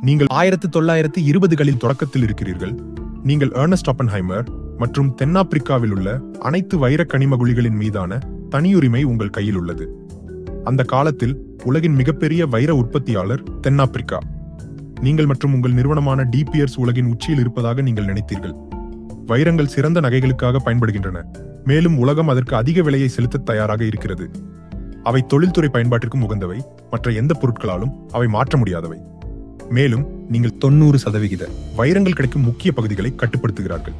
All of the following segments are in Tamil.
நீங்கள் ஆயிரத்து தொள்ளாயிரத்து இருபதுகளில் தொடக்கத்தில் இருக்கிறீர்கள். நீங்கள் ஏர்னஸ்ட் அப்பன்ஹைமர் மற்றும் தென்னாப்பிரிக்காவில் உள்ள அனைத்து வைர கனிமகுழிகளின் மீதான தனியுரிமை உங்கள் கையில் உள்ளது. அந்த காலத்தில் உலகின் மிகப்பெரிய வைர உற்பத்தியாளர் தென்னாப்பிரிக்கா. நீங்கள் மற்றும் உங்கள் நிறுவனமான டிபிஎர்ஸ் உலகின் உச்சியில் இருப்பதாக நீங்கள் நினைத்தீர்கள். வைரங்கள் சிறந்த நகைகளுக்காக பயன்படுகின்றன. மேலும் உலகம் அதற்கு அதிக விலையை செலுத்த தயாராக இருக்கிறது. அவை தொழில்துறை பயன்பாட்டிற்கும் உகந்தவை மற்ற எந்த பொருட்களாலும் அவை மாற்ற முடியாதவை. மேலும் நீங்கள் தொண்ணூறு சதவிகித வைரங்கள் கிடைக்கும் முக்கிய பகுதிகளை கட்டுப்படுத்துகிறார்கள்.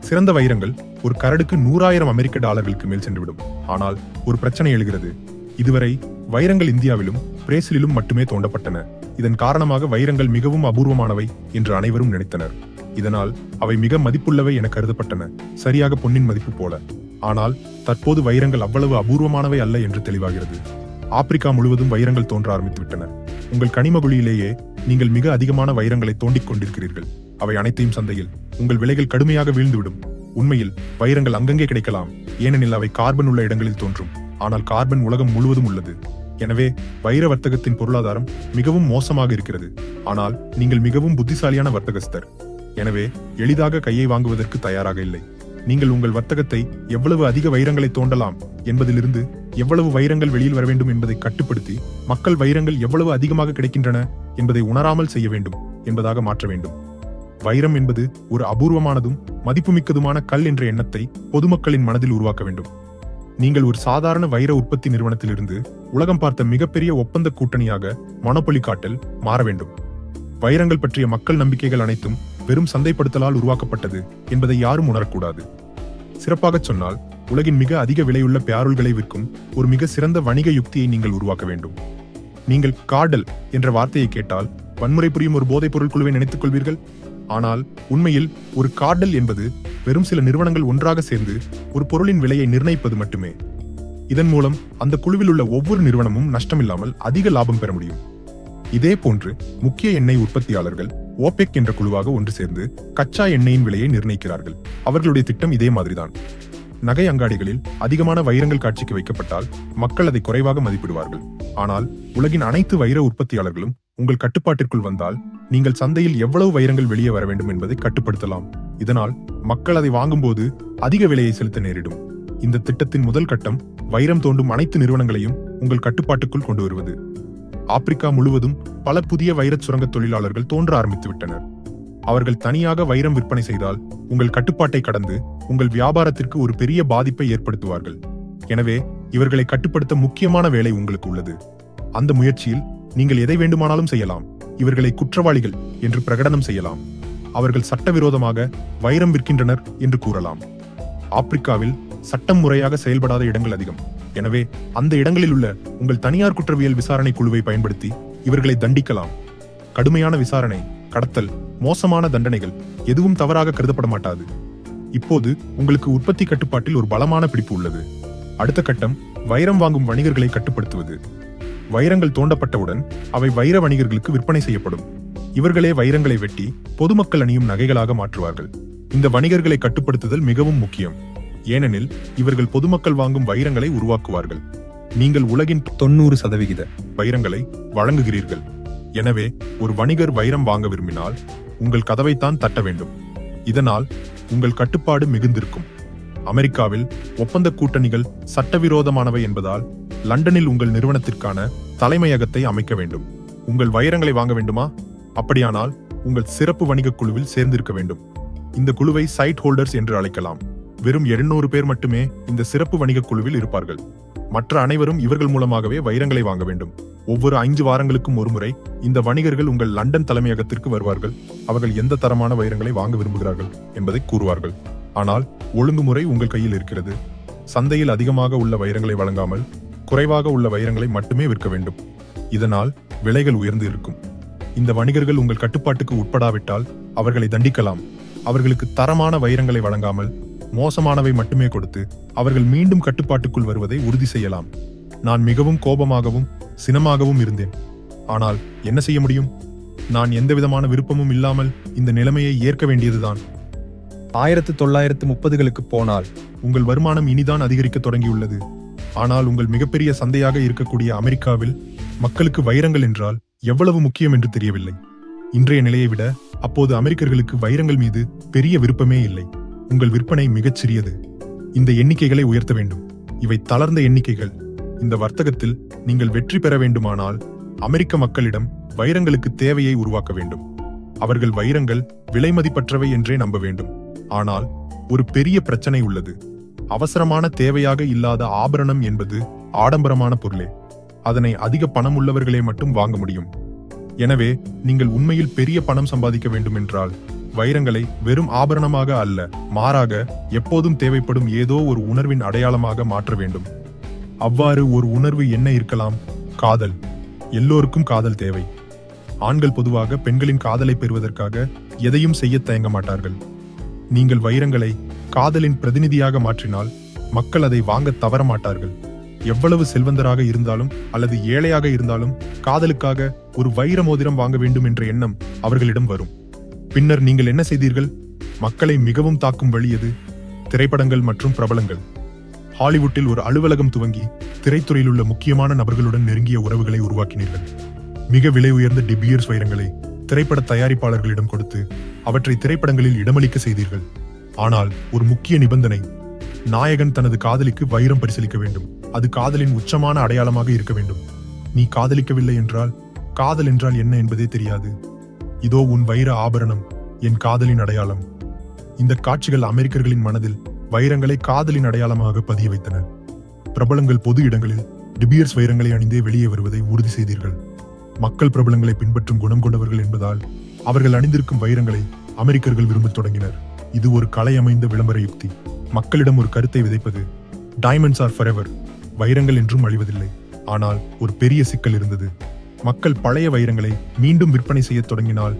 சிறந்த வைரங்கள் ஒரு கரடுக்கு நூறாயிரம் அமெரிக்க டாலர்களுக்கு மேல் சென்றுவிடும். ஆனால் ஒரு பிரச்சனை எழுகிறது. இதுவரை வைரங்கள் இந்தியாவிலும் பிரேசிலிலும் மட்டுமே தோண்டப்பட்டன. இதன் காரணமாக வைரங்கள் மிகவும் அபூர்வமானவை என்று அனைவரும் நினைத்தனர். இதனால் அவை மிக மதிப்புள்ளவை என கருதப்பட்டன. சரியாக பொன்னின் மதிப்பு போல. ஆனால் தற்போது வைரங்கள் அவ்வளவு அபூர்வமானவை அல்ல என்று தெளிவாகிறது. ஆப்பிரிக்கா முழுவதும் வைரங்கள் தோன்ற ஆரம்பித்து விட்டன உங்கள் கனிமகுழியிலேயே நீங்கள் மிக அதிகமான வைரங்களை தோண்டிக் கொண்டிருக்கிறீர்கள். அவை அனைத்தையும் சந்தையில் உங்கள் விலைகள் கடுமையாக வீழ்ந்துவிடும். உண்மையில் வைரங்கள் அங்கங்கே கிடைக்கலாம். ஏனெனில் அவை கார்பன் உள்ள இடங்களில் தோன்றும். ஆனால் கார்பன் உலகம் முழுவதும் உள்ளது. எனவே வைர வர்த்தகத்தின் பொருளாதாரம் மிகவும் மோசமாக இருக்கிறது. ஆனால் நீங்கள் மிகவும் புத்திசாலியான வர்த்தகஸ்தர். எனவே எளிதாக கையை வாங்குவதற்கு தயாராக இல்லை. நீங்கள் உங்கள் வர்த்தகத்தை எவ்வளவு அதிக வைரங்களை தோண்டலாம் என்பதிலிருந்து எவ்வளவு வைரங்கள் வெளியில் வர வேண்டும் என்பதை கட்டுப்படுத்தி மக்கள் வைரங்கள் எவ்வளவு அதிகமாக கிடைக்கின்றன என்பதை உணராமல் செய்ய வேண்டும் என்பதாக மாற்ற வேண்டும். வைரம் என்பது ஒரு அபூர்வமானதும் மதிப்புமிக்கதுமான கல் என்ற எண்ணத்தை பொதுமக்களின் மனதில் உருவாக்க வேண்டும். நீங்கள் ஒரு சாதாரண வைர உற்பத்தி நிறுவனத்திலிருந்து உலகம் பார்த்த மிகப்பெரிய ஒப்பந்த கூட்டணியாக மனப்பொலி காட்டல் மாற வேண்டும். வைரங்கள் பற்றிய மக்கள் நம்பிக்கைகள் அனைத்தும் வெறும் சந்தைப்படுத்தலால் உருவாக்கப்பட்டது என்பதை யாரும் உணரக்கூடாது. சிறப்பாகச் சொன்னால் உலகின் மிக அதிக விலையுள்ள பியாருள்களை விற்கும் ஒரு மிக சிறந்த வணிக யுக்தியை நீங்கள் உருவாக்க வேண்டும். நீங்கள் கார்டல் என்ற வார்த்தையை கேட்டால் வன்முறை புரியும் ஒரு போதைப் பொருள் குழுவை நினைத்துக் கொள்வீர்கள்? ஆனால் உண்மையில் ஒரு கார்டல் என்பது வெறும் சில நிறுவனங்கள் ஒன்றாக சேர்ந்து ஒரு பொருளின் விலையை நிர்ணயிப்பது மட்டுமே. இதன் மூலம் அந்த குழுவில் உள்ள ஒவ்வொரு நிறுவனமும் நஷ்டமில்லாமல் அதிக லாபம் பெற முடியும். இதே போன்று முக்கிய எண்ணெய் உற்பத்தியாளர்கள் ஓபெக் என்ற குழுவாக ஒன்று சேர்ந்து கச்சா எண்ணெயின் விலையை நிர்ணயிக்கிறார்கள். அவர்களுடைய திட்டம் இதே மாதிரிதான். நகை அங்காடிகளில் அதிகமான வைரங்கள் காட்சிக்கு வைக்கப்பட்டால் மக்கள் அதை குறைவாக மதிப்பிடுவார்கள். ஆனால் உலகின் அனைத்து வைர உற்பத்தியாளர்களும் உங்கள் கட்டுப்பாட்டிற்குள் வந்தால் நீங்கள் சந்தையில் எவ்வளவு வைரங்கள் வெளியே வர வேண்டும் என்பதை கட்டுப்படுத்தலாம். இதனால் மக்கள் அதை வாங்கும்போது அதிக விலையை செலுத்த நேரிடும். இந்த திட்டத்தின் முதல் கட்டம் வைரம் தோண்டும் அனைத்து நிறுவனங்களையும் உங்கள் கட்டுப்பாட்டுக்குள் கொண்டு வருவது. ஆப்பிரிக்கா முழுவதும் பல புதிய வைரச் சுரங்க தொழிலாளர்கள் தோன்ற ஆரம்பித்து விட்டனர் அவர்கள் தனியாக வைரம் விற்பனை செய்தால் உங்கள் கட்டுப்பாட்டை கடந்து உங்கள் வியாபாரத்திற்கு ஒரு பெரிய பாதிப்பை ஏற்படுத்துவார்கள். எனவே இவர்களை கட்டுப்படுத்த முக்கியமான வேலை உங்களுக்கு உள்ளது. அந்த முயற்சியில் நீங்கள் எதை வேண்டுமானாலும் செய்யலாம். இவர்களை குற்றவாளிகள் என்று பிரகடனம் செய்யலாம். அவர்கள் சட்டவிரோதமாக வைரம் விற்கின்றனர் என்று கூறலாம். ஆப்பிரிக்காவில் சட்டம் முறையாக செயல்படாத இடங்கள் அதிகம். எனவே அந்த இடங்களில் உள்ள உங்கள் தனியார் குற்றவியல் விசாரணை குழுவை பயன்படுத்தி இவர்களை தண்டிக்கலாம். கடுமையான விசாரணை கடத்தல் மோசமான தண்டனைகள் எதுவும் தவறாக கருதப்பட மாட்டாது. இப்போது உங்களுக்கு உற்பத்தி கட்டுப்பாட்டில் ஒரு பலமான பிடிப்பு உள்ளது. அடுத்த கட்டம் வைரம் வாங்கும் வணிகர்களை கட்டுப்படுத்துவது. வைரங்கள் தோண்டப்பட்டவுடன் அவை வைர வணிகர்களுக்கு விற்பனை செய்யப்படும். இவர்களே வைரங்களை வெட்டி பொதுமக்கள் அணியும் நகைகளாக மாற்றுவார்கள். இந்த வணிகர்களை கட்டுப்படுத்துதல் மிகவும் முக்கியம். ஏனெனில் இவர்கள் பொதுமக்கள் வாங்கும் வைரங்களை உருவாக்குவார்கள். நீங்கள் உலகின் தொண்ணூறு சதவிகித வைரங்களை வழங்குகிறீர்கள். எனவே ஒரு வணிகர் வைரம் வாங்க விரும்பினால் உங்கள் கதவைத்தான் தட்ட வேண்டும். இதனால் உங்கள் கட்டுப்பாடு மிகுந்திருக்கும். அமெரிக்காவில் ஒப்பந்த கூட்டணிகள் சட்டவிரோதமானவை என்பதால் லண்டனில் உங்கள் நிறுவனத்திற்கான தலைமையகத்தை அமைக்க வேண்டும். உங்கள் வைரங்களை வாங்க வேண்டுமா? அப்படியானால் உங்கள் சிறப்பு வணிகக் குழுவில் சேர்ந்திருக்க வேண்டும். இந்த குழுவை சைட் ஹோல்டர்ஸ் என்று அழைக்கலாம். வெறும் 700 பேர் மட்டுமே இந்த சிறப்பு வணிகக் குழுவில் இருப்பார்கள். மற்ற அனைவரும் இவர்கள் மூலமாகவே வைரங்களை வாங்க வேண்டும். ஒவ்வொரு ஐந்து வாரங்களுக்கும் ஒருமுறை இந்த வணிகர்கள் உங்கள் லண்டன் தலைமையகத்திற்கு வருவார்கள். அவர்கள் எந்த தரமான வைரங்களை வாங்க விரும்புகிறார்கள் என்பதை கூறுவார்கள். ஆனால் ஒழுங்குமுறை உங்கள் கையில் இருக்கிறது. சந்தையில் அதிகமாக உள்ள வைரங்களை வழங்காமல் குறைவாக உள்ள வைரங்களை மட்டுமே விற்க வேண்டும். இதனால் விலைகள் உயர்ந்து இருக்கும். இந்த வணிகர்கள் உங்கள் கட்டுப்பாட்டுக்கு உட்படாவிட்டால் அவர்களை தண்டிக்கலாம். அவர்களுக்கு தரமான வைரங்களை வழங்காமல் மோசமானவை மட்டுமே கொடுத்து அவர்கள் மீண்டும் கட்டுப்பாட்டுக்குள் வருவதை உறுதி செய்யலாம். நான் மிகவும் கோபமாகவும் சினமாகவும் இருந்தேன். ஆனால் என்ன செய்ய முடியும்? நான் எந்தவிதமான விருப்பமும் இல்லாமல் இந்த நிலைமையை ஏற்க வேண்டியதுதான். ஆயிரத்து தொள்ளாயிரத்து முப்பதுகளுக்கு போனால் உங்கள் வருமானம் இனிதான் அதிகரிக்க தொடங்கியுள்ளது. ஆனால் உங்கள் மிகப்பெரிய சந்தையாக இருக்கக்கூடிய அமெரிக்காவில் மக்களுக்கு வைரங்கள் என்றால் எவ்வளவு முக்கியம் என்று தெரியவில்லை. இன்றைய நிலையை விட அப்போது அமெரிக்கர்களுக்கு வைரங்கள் மீது பெரிய விருப்பமே இல்லை. உங்கள் விற்பனை மிகச் சிறியது இந்த எண்ணிக்கைகளை உயர்த்த வேண்டும். இவை தளர்ந்த எண்ணிக்கைகள். இந்த வர்த்தகத்தில் நீங்கள் வெற்றி பெற வேண்டுமானால் அமெரிக்க மக்களிடம் வைரங்களுக்கு தேவையை உருவாக்க வேண்டும். அவர்கள் வைரங்கள் விலைமதிப்பற்றவை என்றே நம்ப வேண்டும். ஆனால் ஒரு பெரிய பிரச்சனை உள்ளது. அவசரமான தேவையாக இல்லாத ஆபரணம் என்பது ஆடம்பரமான பொருளே. அதனை அதிக பணம் உள்ளவர்களே மட்டும் வாங்க முடியும். எனவே நீங்கள் உண்மையில் பெரிய பணம் சம்பாதிக்க வேண்டுமென்றால் வைரங்களை வெறும் ஆபரணமாக அல்ல மாறாக எப்போதும் தேவைப்படும் ஏதோ ஒரு உணர்வின் அடையாளமாக மாற்ற வேண்டும். அவ்வாறு ஒரு உணர்வு என்ன இருக்கலாம்? காதல். எல்லோருக்கும் காதல் தேவை. ஆண்கள் பொதுவாக பெண்களின் காதலை பெறுவதற்காக எதையும் செய்ய தயங்க மாட்டார்கள். நீங்கள் வைரங்களை காதலின் பிரதிநிதியாக மாற்றினால் மக்கள் அதை வாங்க தவற மாட்டார்கள். எவ்வளவு செல்வந்தராக இருந்தாலும் அல்லது ஏழையாக இருந்தாலும் காதலுக்காக ஒரு வைர மோதிரம் வாங்க வேண்டும் என்ற எண்ணம் அவர்களிடம் வரும். பின்னர் நீங்கள் என்ன செய்தீர்கள்? மக்களை மிகவும் தாக்கும் வழி எது? திரைப்படங்கள் மற்றும் பிரபலங்கள். ஹாலிவுட்டில் ஒரு அலுவலகம் துவங்கி திரைத்துறையில் உள்ள முக்கியமான நபர்களுடன் நெருங்கிய உறவுகளை உருவாக்கினீர்கள். மிக விலை உயர்ந்த டிபியர்ஸ் வைரங்களை திரைப்பட தயாரிப்பாளர்களிடம் கொடுத்து அவற்றை திரைப்படங்களில் இடமளிக்க செய்தீர்கள். ஆனால் ஒரு முக்கிய நிபந்தனை நாயகன் தனது காதலிக்கு வைரம் பரிசீலிக்க வேண்டும். அது காதலின் உச்சமான அடையாளமாக இருக்க வேண்டும். நீ காதலிக்கவில்லை என்றால் காதல் என்றால் என்ன என்பதே தெரியாது. இதோ உன் வைர ஆபரணம் என் காதலின் அடையாளம். இந்த காட்சிகள் அமெரிக்கர்களின் மனதில் வைரங்களை காதலின் அடையாளமாக பதிய வைத்தன. பிரபலங்கள் பொது இடங்களில் டிபியர்ஸ் வைரங்களை அணிந்தே வெளியே வருவதை உறுதி செய்தீர்கள். மக்கள் பிரபலங்களை பின்பற்றும் குணம் கொண்டவர்கள் என்பதால் அவர்கள் அணிந்திருக்கும் வைரங்களை அமெரிக்கர்கள் விரும்பத் தொடங்கினர். இது ஒரு கலை அமைந்த விளம்பர யுக்தி. மக்களிடம் ஒரு கருத்தை விதைப்பது டைமண்ட்ஸ் ஆர் ஃபரெவர் வைரங்கள் என்றும் அழிவதில்லை. ஆனால் ஒரு பெரிய சிக்கல் இருந்தது. மக்கள் பழைய வைரங்களை மீண்டும் விற்பனை செய்யத் தொடங்கினால்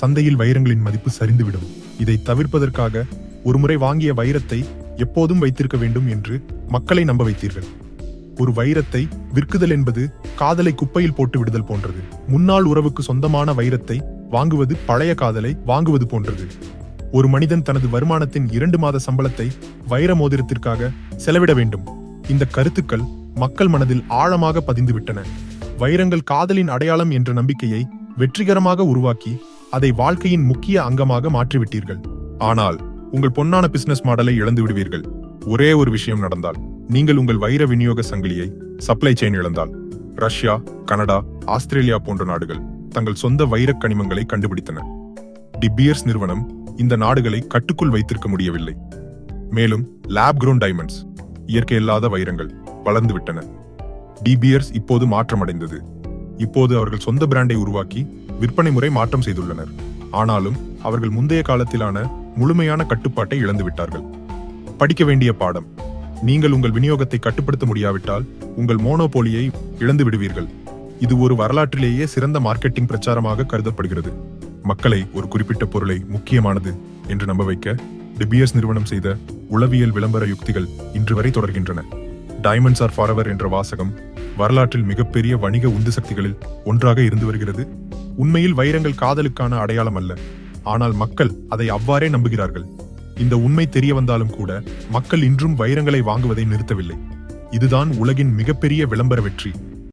சந்தையில் வைரங்களின் மதிப்பு சரிந்துவிடும். இதை தவிர்ப்பதற்காக ஒருமுறை வாங்கிய வைரத்தை எப்போதும் வைத்திருக்க வேண்டும் என்று மக்களை நம்ப வைத்தீர்கள். ஒரு வைரத்தை விற்குதல் என்பது காதலை குப்பையில் போட்டு விடுதல் போன்றது. முன்னாள் உறவுக்கு சொந்தமான வைரத்தை வாங்குவது பழைய காதலை வாங்குவது போன்றது. ஒரு மனிதன் தனது வருமானத்தின் இரண்டு மாத சம்பளத்தை வைர மோதிரத்திற்காக செலவிட வேண்டும். இந்த கருத்துக்கள் மக்கள் மனதில் ஆழமாக பதிந்துவிட்டன. வைரங்கள் காதலின் அடையாளம் என்ற நம்பிக்கையை வெற்றிகரமாக உருவாக்கி அதை வாழ்க்கையின் முக்கிய அங்கமாக மாற்றிவிட்டீர்கள். ஆனால் உங்கள் பொன்னான பிசினஸ் மாடலை இழந்து விடுவீர்கள். ஒரே ஒரு விஷயம் நடந்தால் நீங்கள் உங்கள் வைர விநியோக சங்கிலியை சப்ளை செயின் இழந்தால் ரஷ்யா கனடா ஆஸ்திரேலியா போன்ற நாடுகள் தங்கள் சொந்த வைரக் கனிமங்களை கண்டுபிடித்தன. டிபியர்ஸ் நிறுவனம் இந்த நாடுகளை கட்டுக்குள் வைத்திருக்க முடியவில்லை. மேலும் லேப் க்ரோன் டைமண்ட்ஸ் இயற்கை இல்லாத வைரங்கள் வளர்ந்துவிட்டன டிபியர்ஸ் இப்போது மாற்றமடைந்தது. இப்போது அவர்கள் சொந்த பிராண்டை உருவாக்கி விற்பனை முறை மாற்றம் செய்துள்ளனர். ஆனாலும் அவர்கள் முந்தைய காலத்திலான முழுமையான கட்டுப்பாட்டை இழந்துவிட்டார்கள். படிக்க வேண்டிய பாடம் நீங்கள் உங்கள் விநியோகத்தை கட்டுப்படுத்த முடியாவிட்டால் உங்கள் மோனோபோலியை இழந்து விடுவீர்கள். இது ஒரு வரலாற்றிலேயே சிறந்த மார்க்கெட்டிங் பிரச்சாரமாக கருதப்படுகிறது. மக்களை ஒரு குறிப்பிட்ட பொருளை முக்கியமானது என்று நம்ப வைக்க டிபியர்ஸ் நிறுவனம் செய்த உளவியல் விளம்பர யுக்திகள் இன்று வரை தொடர்கின்றன. டைமண்ட்ஸ் ஆர் ஃபாரவர் என்ற வாசகம் வரலாற்றில் மிகப்பெரிய வணிக உந்து சக்திகளில் ஒன்றாக இருந்து வருகிறது. உண்மையில் வைரங்கள் காதலுக்கான அடையாளம் அல்ல. ஆனால் மக்கள் அதை அவ்வாறே நம்புகிறார்கள். இந்த உண்மை தெரிய வந்தாலும் கூட மக்கள் இன்றும் வைரங்களை வாங்குவதை நிறுத்தவில்லை. இதுதான் உலகின் மிகப்பெரிய விளம்பர வெற்றி.